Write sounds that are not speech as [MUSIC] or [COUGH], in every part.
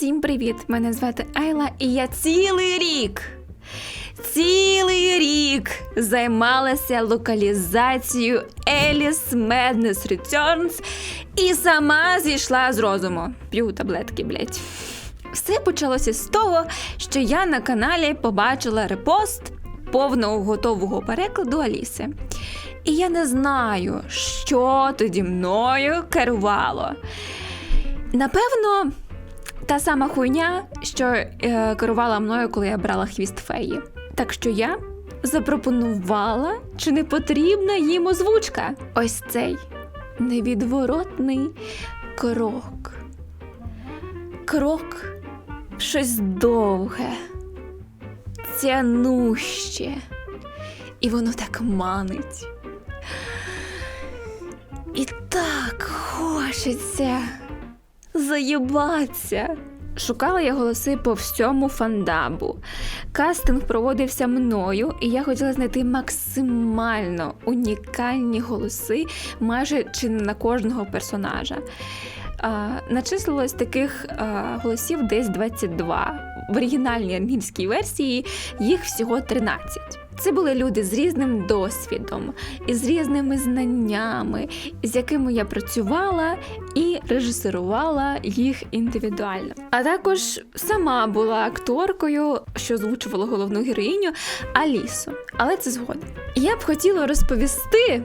Всім привіт! Мене звати Айла, і я цілий рік. Цілий рік займалася локалізацією Alice Madness Returns і сама зійшла з розуму. П'ю таблетки, блять. Все почалося з того, що я на каналі побачила репост повного готового перекладу Аліси. І я не знаю, що тоді мною керувало. Напевно, та сама хуйня, що е, керувала мною, коли я брала хвіст феї. Так що я запропонувала, чи не потрібна їм озвучка. Ось цей невідворотний крок. Крок щось довге, тянуще. І воно так манить. І так хочеться заєбатися. Шукала я голоси по всьому фандабу. Кастинг проводився мною, і я хотіла знайти максимально унікальні голоси майже чи не на кожного персонажа. А, начислилось таких а, голосів десь 22. В оригінальній англійській версії їх всього 13. Це були люди з різним досвідом, і з різними знаннями, з якими я працювала і режисерувала їх індивідуально. А також сама була акторкою, що озвучувала головну героїню Алісу. Але це згодом. Я б хотіла розповісти.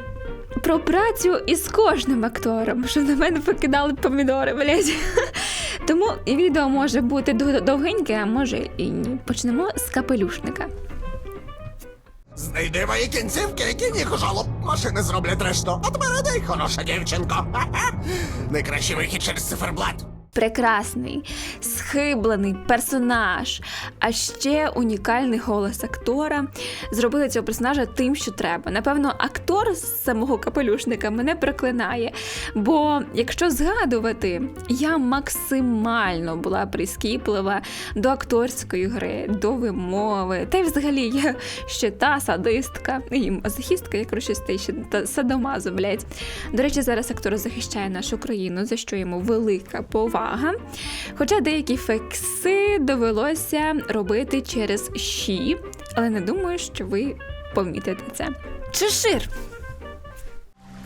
Про працю із кожним актором, що на мене покидали помідори, блядь. Тому відео може бути довгеньке, а може і ні. Почнемо з капелюшника. Знайди мої кінцівки, які ніг у жолоб. Машини зроблять решту. От мене дай, хороша дівчинко. [LAUGHS] Найкращий вихід через циферблат. Прекрасний, схиблений персонаж, а ще унікальний голос актора зробили цього персонажа тим, що треба. Напевно, актор з самого капелюшника мене проклинає. Бо, якщо згадувати, я максимально була прискіплива до акторської гри, до вимови. Та й взагалі я ще та садистка і мазохістка, я коротше ще та садомазо, блядь. До речі, зараз актор захищає нашу країну, за що йому велика повага. Хоча деякі фекси довелося робити через щі, але не думаю, що ви помітите це. Чешир!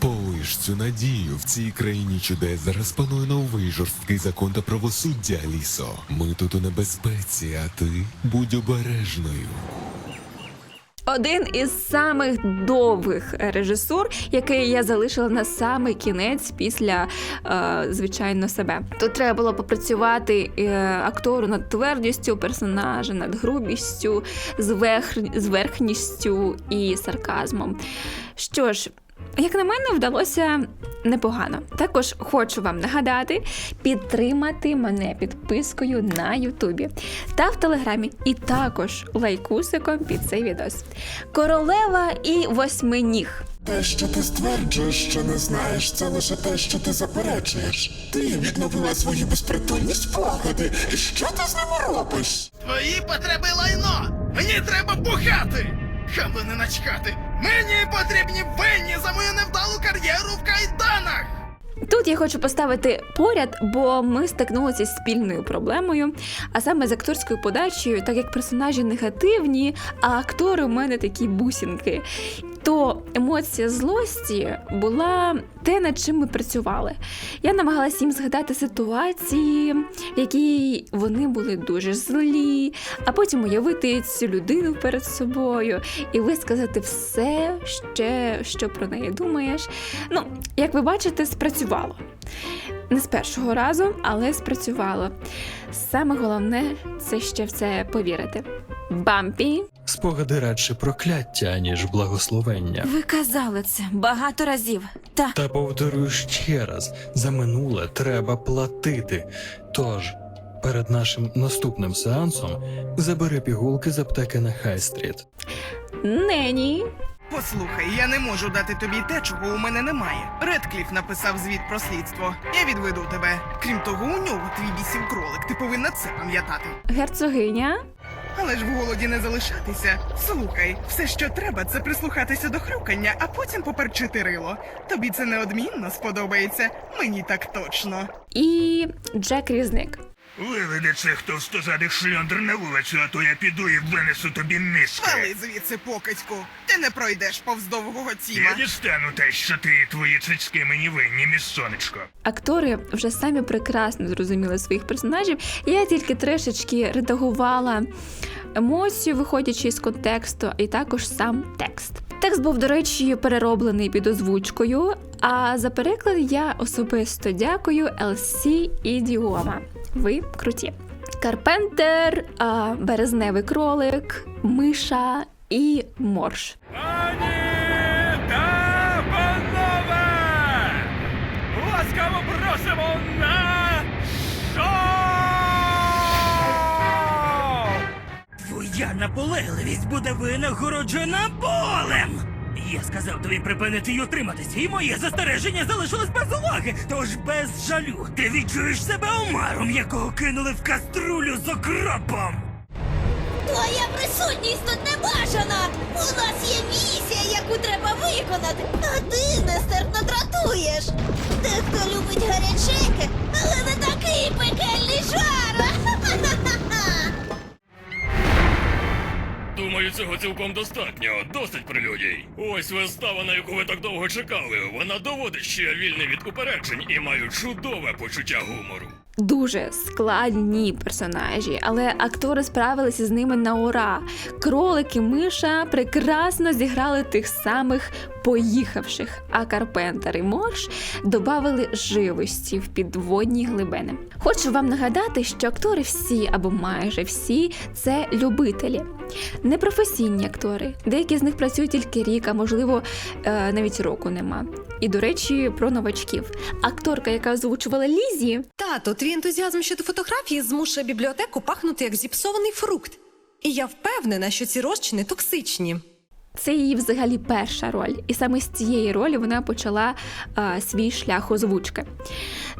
Полиш цю надію в цій країні чудес зараз панує новий жорсткий закон та правосуддя, Алісо. Ми тут у небезпеці, а ти будь обережною. Один із самих довгих режисур, який я залишила на самий кінець після, е, звичайно, себе. Тут треба було попрацювати е, актору над твердістю персонажа, над грубістю, зверх, зверхністю і сарказмом. Що ж. Як на мене, вдалося непогано. Також хочу вам нагадати підтримати мене підпискою на Ютубі та в Телеграмі, і також лайкусиком під цей відос. Королева і восьминіг. Те, що ти стверджуєш, що не знаєш, це лише те, що ти заперечуєш. Ти відновила свою безпритульні спогади. І що ти з ними робиш? Твої потреби лайно! Мені треба бухати! Хамби не начхати! Мені потрібні винні за мою невдалу кар'єру в кайданах! Тут я хочу поставити поряд, бо ми стикнулися з спільною проблемою, а саме з акторською подачею, так як персонажі негативні, а актори у мене такі бусінки. То емоція злості була те, над чим ми працювали. Я намагалася їм згадати ситуації, в якій вони були дуже злі, а потім уявити цю людину перед собою і висказати все, ще, що про неї думаєш. Ну, як ви бачите, спрацювало. Не з першого разу, але спрацювало. Саме головне це ще в це повірити. Бампі. Спогади радше прокляття, ніж благословення. Ви казали це багато разів. Та Та повторюю ще раз: за минуле треба платити. Тож, перед нашим наступним сеансом забери пігулки з аптеки на Хай-стріт. Нені. Послухай, я не можу дати тобі те, чого у мене немає. Редкліф написав звіт про слідство. Я відведу тебе. Крім того, у нього твій бісів кролик. Ти повинна це пам'ятати. Герцогиня. Але ж в голоді не залишатися. Слухай, все, що треба, це прислухатися до хрюкання, а потім поперчити рило. Тобі це неодмінно сподобається. Мені так точно. і Джек Різник. Виведи цих товстозадих шльондр на вулицю, а то я піду і винесу тобі Вали миски. звідси, покидьку. Ти не пройдеш повз довгого. Я дістану те, що ти і твої цицьки мені винні, міс сонечко. Актори вже самі прекрасно зрозуміли своїх персонажів. Я тільки трішечки редагувала емоцію, виходячи з контексту, і також сам текст. Текст був, до речі, перероблений під озвучкою. А за переклад я особисто дякую LC Ідіома. Ви круті. Карпентер, а, березневий кролик, миша і морж. Пані та панове! Ласкаво просимо на шоу! Твоя наполегливість буде винагороджена болем. Я сказав тобі припинити й утриматися, і моє застереження залишилось без уваги, тож без жалю. Ти відчуєш себе омаром, якого кинули в каструлю з окропом. Твоя присутність тут не бажана! У нас є місія, яку треба виконати, а ти нестерпно дратуєш. Дехто любить гарячеки, але не такий пекельний жар. [LAUGHS] Думаю, цього цілком достатньо. Досить прелюдій. Ось вистава, на яку ви так довго чекали. Вона доводить, що я вільний від упереджень і маю чудове почуття гумору. Дуже складні персонажі, але актори справилися з ними на ура. Кролик і миша прекрасно зіграли тих самих поїхавших, а Карпентер і Морш додали живості в підводні глибини. Хочу вам нагадати, що актори всі або майже всі це любителі, непрофесійні актори. Деякі з них працюють тільки рік, а можливо е, навіть року нема. І до речі, про новачків. Акторка, яка озвучувала Лізі, Тато, твій ентузіазм щодо фотографії змушує бібліотеку пахнути як зіпсований фрукт. І я впевнена, що ці розчини токсичні. Це її взагалі перша роль, і саме з цієї ролі вона почала а, свій шлях озвучки.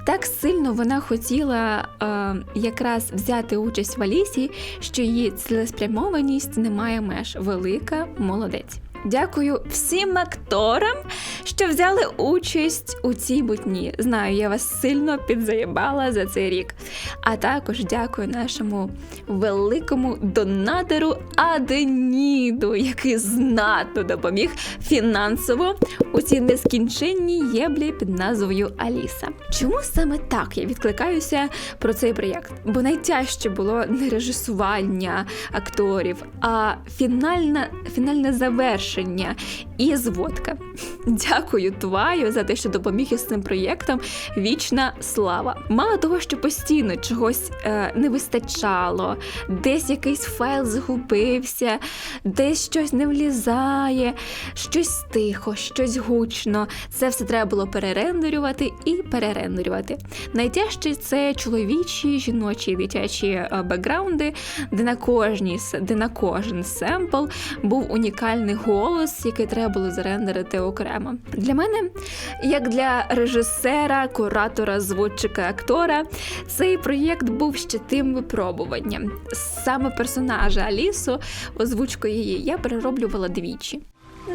Так сильно вона хотіла а, якраз взяти участь в Алісі, що її цілеспрямованість не має меж. Велика молодець. Дякую всім акторам, що взяли участь у цій бутні. Знаю, я вас сильно підзаєбала за цей рік. А також дякую нашому великому донатору Аденіду, який знатно допоміг фінансово у цій нескінченній єблі під назвою Аліса. Чому саме так я відкликаюся про цей проєкт? Бо найтяжче було не режисування акторів, а фінальна, фінальне завершення і зводка. [LAUGHS] Тваю за те, що допоміг із цим проєктом. Вічна слава. Мало того, що постійно чогось е, не вистачало, десь якийсь файл згубився, десь щось не влізає, щось тихо, щось гучно. Це все треба було перерендерювати і перерендерювати. Найтяжче це чоловічі, жіночі дитячі е, бекграунди, де на кожній де на кожен семпл був унікальний голос, який треба було зарендерити окремо. Для мене, як для режисера, куратора, зводчика, актора, цей проєкт був ще тим випробуванням. Саме персонажа Алісу, озвучку її, я перероблювала двічі.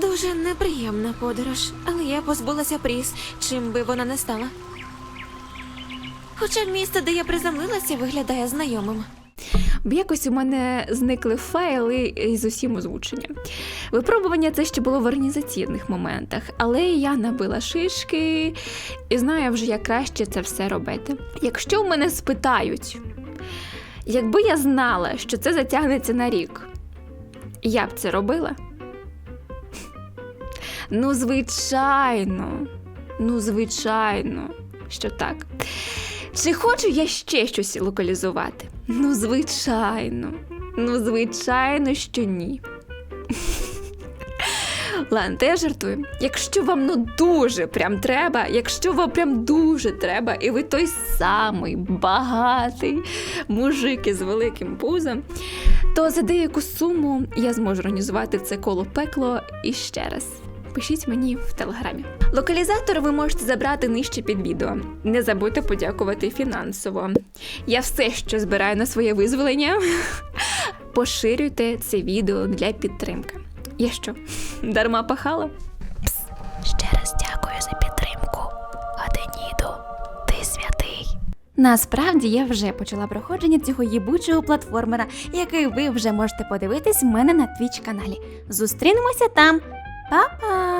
Дуже неприємна подорож, але я позбулася пріс, чим би вона не стала. Хоча місце, де я приземлилася, виглядає знайомим. Якось у мене зникли файли із усім озвученням. Випробування це ще було в організаційних моментах, але я набила шишки і знаю вже, як краще це все робити. Якщо в мене спитають, якби я знала, що це затягнеться на рік, я б це робила? Ну, звичайно, ну, звичайно, що так. Чи хочу я ще щось локалізувати? Ну, звичайно. Ну, звичайно, що ні. [LAUGHS] Ладно, я жартую. Якщо вам ну дуже прям треба, якщо вам прям дуже треба, і ви той самий багатий мужик із великим пузом, то за деяку суму я зможу організувати це коло пекло і ще раз. Пишіть мені в телеграмі. Локалізатор ви можете забрати нижче під відео. Не забудьте подякувати фінансово. Я все, що збираю на своє визволення, [LAUGHS] поширюйте це відео для підтримки. Я що, дарма пахала? Ще раз дякую за підтримку. Аденідо, ти святий. Насправді я вже почала проходження цього їбучого платформера, який ви вже можете подивитись в мене на твіч каналі. Зустрінемося там. Па-па!